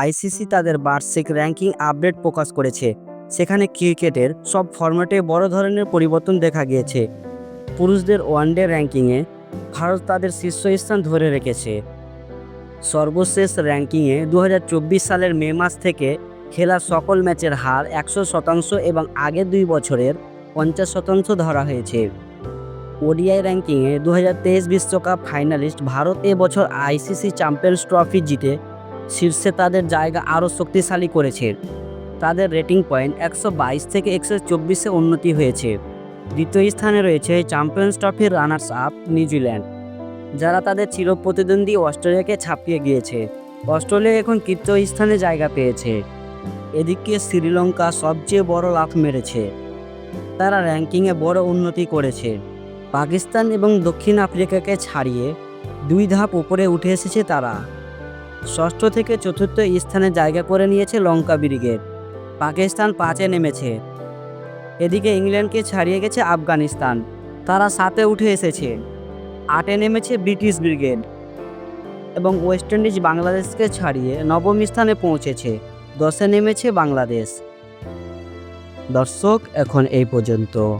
ICC তাদের বার্ষিক ranking update প্রকাশ করেছে। সেখানে ক্রিকেটের সব ফরম্যাটে বড় ধরনের পরিবর্তন দেখা গিয়েছে। পুরুষদের ওয়ানডে র্যাঙ্কিংয়ে ভারত তাদের শীর্ষস্থান ধরে রেখেছে। সর্বশেষ র্যাঙ্কিংয়ে দু হাজার চব্বিশ সালের মে মাস থেকে খেলা সকল ম্যাচের হার একশো শতাংশ এবং আগের দুই বছরের পঞ্চাশ শতাংশ ধরা হয়েছে। ওডিআই র্যাঙ্কিংয়ে দু হাজার বিশ্বকাপ ফাইনালিস্ট ভারত এবছর আইসিসি চ্যাম্পিয়ন্স ট্রফি জিতে শীর্ষে তাদের জায়গা আরও শক্তিশালী করেছে। তাদের রেটিং পয়েন্ট একশো বাইশ থেকে একশো চব্বিশে উন্নতি হয়েছে। দ্বিতীয় স্থানে রয়েছে চ্যাম্পিয়ন্স ট্রফির রানার্স আপ নিউজিল্যান্ড, যারা তাদের চির প্রতিদ্বন্দ্বী অস্ট্রেলিয়াকে ছাপিয়ে গিয়েছে। অস্ট্রেলিয়া এখন তৃতীয় স্থানে জায়গা পেয়েছে। এদিকে শ্রীলঙ্কা সবচেয়ে বড় লাভ মেরেছে। তারা র্যাঙ্কিংয়ে বড় উন্নতি করেছে। পাকিস্তান এবং দক্ষিণ আফ্রিকাকে ছাড়িয়ে দুই ধাপ উপরে উঠে এসেছে তারা। ষষ্ঠ থেকে চতুর্থ স্থানে জায়গা করে নিয়েছে লঙ্কা ব্রিগেড। পাকিস্তান পাঁচে নেমেছে। এদিকে ইংল্যান্ডকে ছাড়িয়ে গেছে আফগানিস্তান। তারা সাতে উঠে এসেছে। আটে নেমেছে ব্রিটিশ ব্রিগেড। এবং ওয়েস্ট ইন্ডিজ বাংলাদেশকে ছাড়িয়ে নবম স্থানে পৌঁছেছে। দশে নেমেছে বাংলাদেশ। দর্শক, এখন এই পর্যন্ত।